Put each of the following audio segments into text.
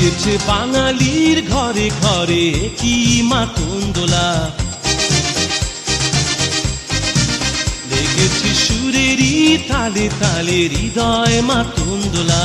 লেগেছে বাঙালির ঘরে ঘরে কি মাতন্দোলা লেগেছে সুরেরই তালে তালে হৃদয় মাতন্দোলা।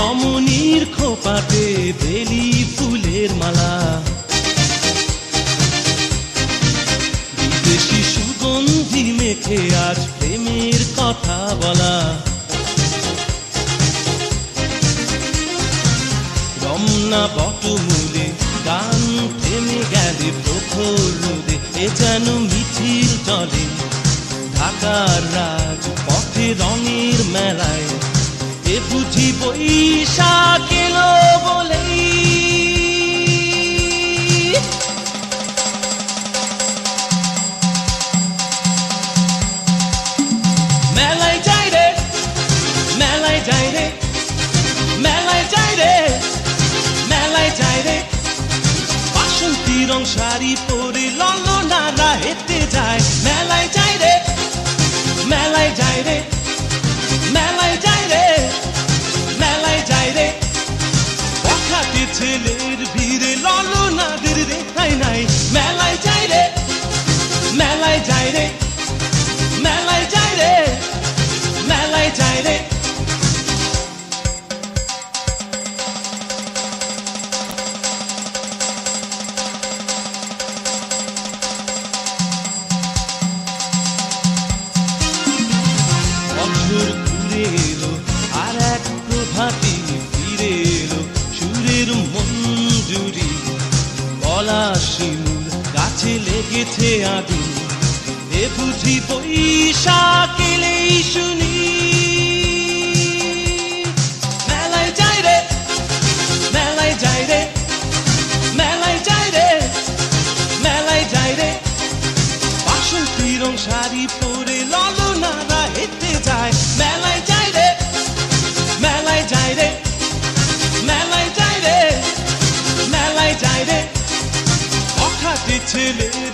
রমণীর খোপাতে বেলি ফুলের মালা। বিদেশি সুগন্ধি মেখে আজ প্রেমের কথা বলা। রমনা বটমূলে গান থেমে গেলে প্রখর রোদে, এ যেন মিছিল চলে ঢাকার রাজ রং শাড়ি পরে ললনারা হেঁটে যায়। মেলায় যাই রে, মেলায় যাই রে, মেলায় যাই রে, মেলায় যাই রে। পখাতে ছেলের ভিড়ে ললনাদের রেখাই নাই। মেলায় যাই রে, মেলায় যাই রে। গলা শিমুল গাছে লেগেছে আগুন এ বুঝি বৈশাখ এলেই শুনি। মেলায় যাই রে, মেলায় যাই রে, মেলায় যাই অখাতে ছেলের